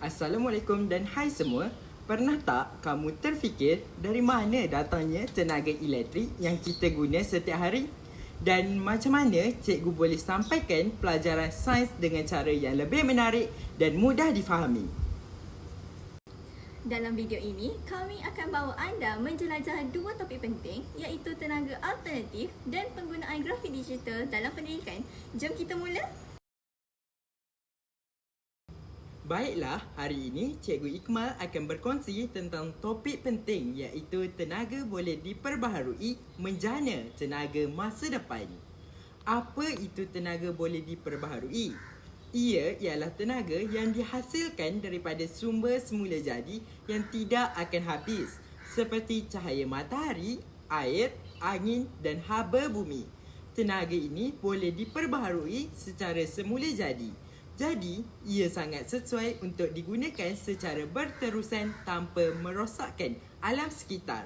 Assalamualaikum dan hai semua. Pernah tak kamu terfikir dari mana datangnya tenaga elektrik yang kita guna setiap hari? Dan macam mana cikgu boleh sampaikan pelajaran sains dengan cara yang lebih menarik dan mudah difahami? Dalam video ini, kami akan bawa anda menjelajah dua topik penting iaitu tenaga alternatif dan penggunaan grafik digital dalam pendidikan. Jom kita mula. Baiklah, hari ini Cikgu Ikmal akan berkongsi tentang topik penting iaitu tenaga boleh diperbaharui menjana tenaga masa depan. Apa itu tenaga boleh diperbaharui? Ia ialah tenaga yang dihasilkan daripada sumber semula jadi yang tidak akan habis seperti cahaya matahari, air, angin dan haba bumi. Tenaga ini boleh diperbaharui secara semula jadi jadi, ia sangat sesuai untuk digunakan secara berterusan tanpa merosakkan alam sekitar.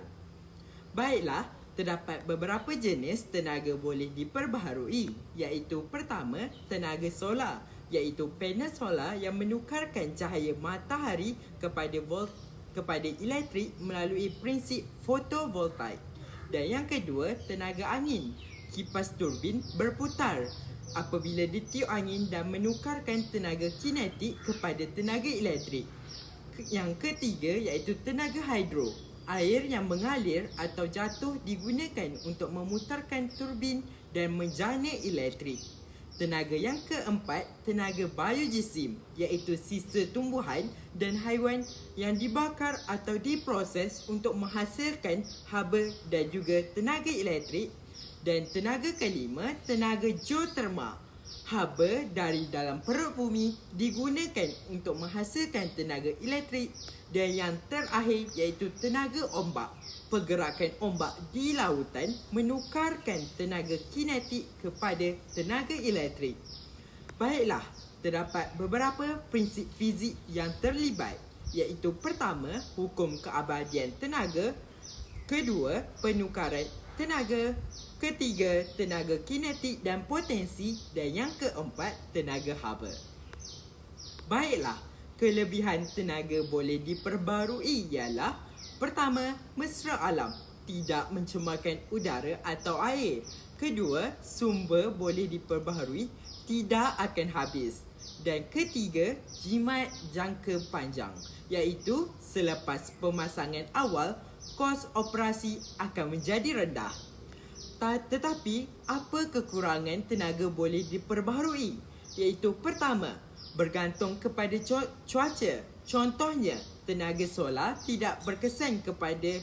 Baiklah, terdapat beberapa jenis tenaga boleh diperbaharui iaitu pertama, tenaga solar iaitu panel solar yang menukarkan cahaya matahari kepada volt kepada elektrik melalui prinsip fotovoltaik. Dan yang kedua, tenaga angin. Kipas turbin berputar apabila ditiup angin dan menukarkan tenaga kinetik kepada tenaga elektrik. Yang ketiga iaitu tenaga hidro. Air yang mengalir atau jatuh digunakan untuk memutarkan turbin dan menjana elektrik. Tenaga yang keempat, tenaga biojisim iaitu sisa tumbuhan dan haiwan yang dibakar atau diproses untuk menghasilkan haba dan juga tenaga elektrik dan tenaga kelima, tenaga geoterma. Haba dari dalam perut bumi digunakan untuk menghasilkan tenaga elektrik dan yang terakhir iaitu tenaga ombak. Pergerakan ombak di lautan menukarkan tenaga kinetik kepada tenaga elektrik. Baiklah, terdapat beberapa prinsip fizik yang terlibat iaitu pertama, hukum keabadian tenaga, kedua, penukaran tenaga, Ketiga, tenaga kinetik dan potensi dan yang keempat, tenaga haba. Baiklah, kelebihan tenaga boleh diperbarui ialah Pertama, mesra alam, tidak mencemarkan udara atau air. Kedua, sumber boleh diperbaharui, tidak akan habis. Dan ketiga, jimat jangka panjang, iaitu selepas pemasangan awal, kos operasi akan menjadi rendah. Tetapi apa kekurangan tenaga boleh diperbaharui? Iaitu pertama, bergantung kepada cuaca. Contohnya, tenaga solar tidak berkesan kepada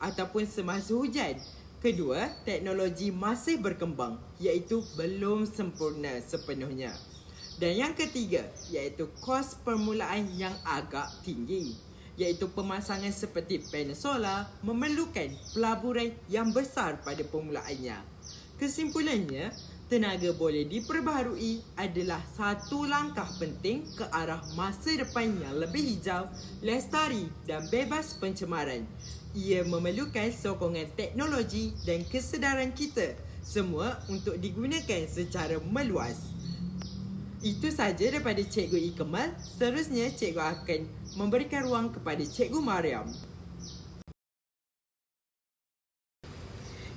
ataupun semasa hujan. Kedua, teknologi masih berkembang iaitu belum sempurna sepenuhnya. Dan yang ketiga, iaitu kos permulaan yang agak tinggi iaitu pemasangan seperti panel solar memerlukan pelaburan yang besar pada permulaannya. Kesimpulannya, tenaga boleh diperbaharui adalah satu langkah penting ke arah masa depan yang lebih hijau, lestari dan bebas pencemaran. Ia memerlukan sokongan teknologi dan kesedaran kita semua untuk digunakan secara meluas. Itu saja daripada Cikgu Ikemal. Seterusnya, Cikgu akan memberikan ruang kepada Cikgu Mariam.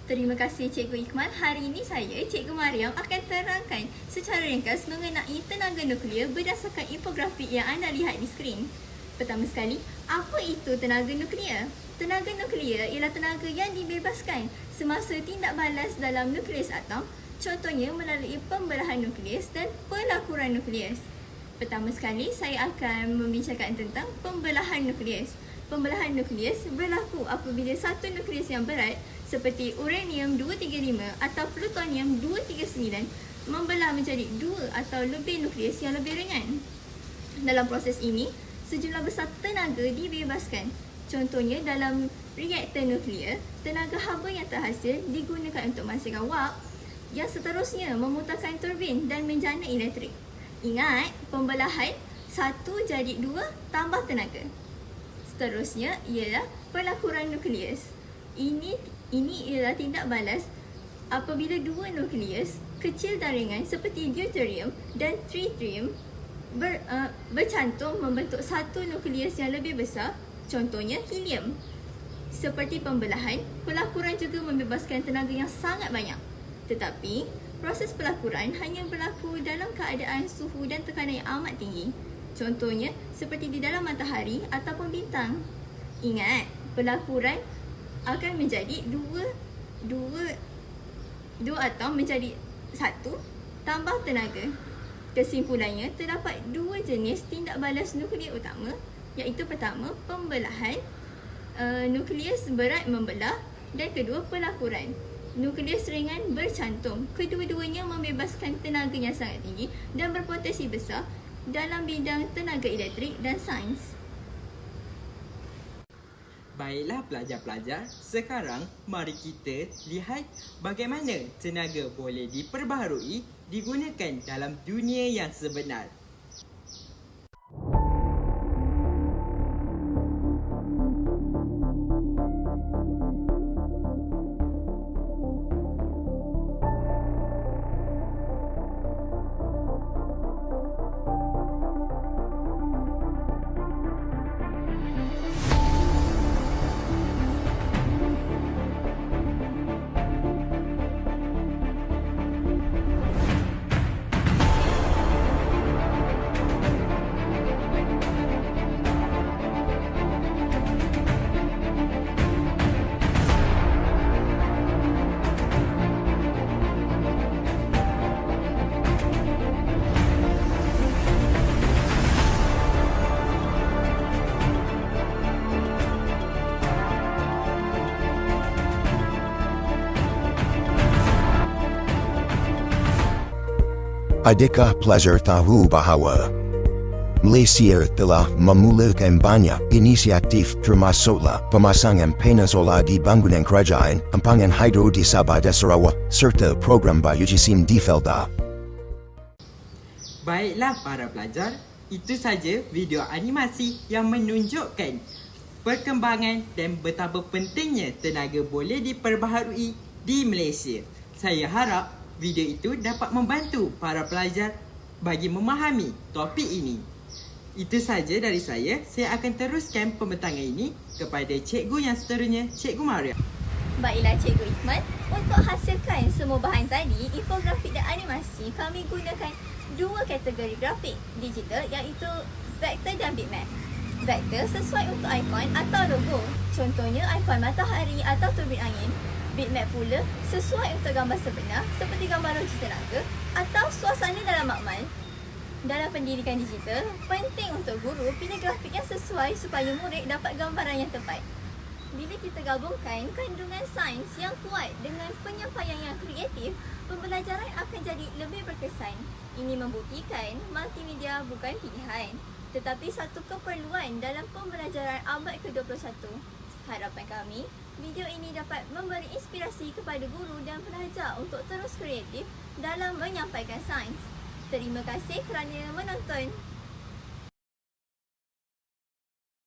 Terima kasih Cikgu Iqmal. Hari ini saya, Cikgu Mariam akan terangkan secara ringkas mengenai tenaga nuklear berdasarkan infografik yang anda lihat di skrin. Pertama sekali, apa itu tenaga nuklear? Tenaga nuklear ialah tenaga yang dibebaskan semasa tindak balas dalam nukleus atom Contohnya melalui pembelahan nukleus dan pelakuran nukleus. Pertama sekali, saya akan membincangkan tentang pembelahan nukleus. Pembelahan nukleus berlaku apabila satu nukleus yang berat seperti uranium-235 atau plutonium-239 membelah menjadi dua atau lebih nukleus yang lebih ringan. Dalam proses ini, sejumlah besar tenaga dibebaskan. Contohnya dalam reaktor nuklear, tenaga haba yang terhasil digunakan untuk menghasilkan wap yang seterusnya memutarkan turbin dan menjana elektrik. Ingat, pembelahan satu jadi dua tambah tenaga. Seterusnya ialah pelakuran nukleus. Ini ini ialah tindak balas apabila dua nukleus kecil dan ringan seperti deuterium dan tritium ber, uh, bercantum membentuk satu nukleus yang lebih besar, contohnya helium. Seperti pembelahan, pelakuran juga membebaskan tenaga yang sangat banyak. Tetapi, proses pelakuran hanya berlaku dalam keadaan suhu dan tekanan yang amat tinggi. Contohnya, seperti di dalam matahari ataupun bintang. Ingat, pelakuran akan menjadi dua dua dua atom menjadi satu tambah tenaga. Kesimpulannya, terdapat dua jenis tindak balas nuklear utama iaitu pertama, pembelahan uh, nukleus berat membelah dan kedua, pelakuran. Nukleus ringan bercantum. Kedua-duanya membebaskan tenaga yang sangat tinggi dan berpotensi besar dalam bidang tenaga elektrik dan sains. Baiklah pelajar-pelajar, sekarang mari kita lihat bagaimana tenaga boleh diperbaharui digunakan dalam dunia yang sebenar. Adakah pelajar tahu bahawa Malaysia telah memulakan banyak inisiatif termasuklah pemasangan peninsula di bangunan kerajaan, empangan hidro di Sabah dan Sarawak, serta program biojisim di Felda. Baiklah para pelajar, itu saja video animasi yang menunjukkan perkembangan dan betapa pentingnya tenaga boleh diperbaharui di Malaysia. Saya harap video itu dapat membantu para pelajar bagi memahami topik ini. Itu saja dari saya. Saya akan teruskan pembentangan ini kepada cikgu yang seterusnya, Cikgu Maria. Baiklah Cikgu Ikhman, untuk hasilkan semua bahan tadi, infografik dan animasi, kami gunakan dua kategori grafik digital iaitu vektor dan bitmap. Vektor sesuai untuk ikon atau logo. Contohnya ikon matahari atau turbin angin. Bitmap pula sesuai untuk gambar sebenar seperti gambar loji tenaga atau suasana dalam makmal. Dalam pendidikan digital, penting untuk guru pilih grafik yang sesuai supaya murid dapat gambaran yang tepat. Bila kita gabungkan kandungan sains yang kuat dengan penyampaian yang kreatif, pembelajaran akan jadi lebih berkesan. Ini membuktikan multimedia bukan pilihan, tetapi satu keperluan dalam pembelajaran abad ke-21. Harapan kami, video ini dapat memberi inspirasi kepada guru dan pelajar untuk terus kreatif dalam menyampaikan sains. Terima kasih kerana menonton.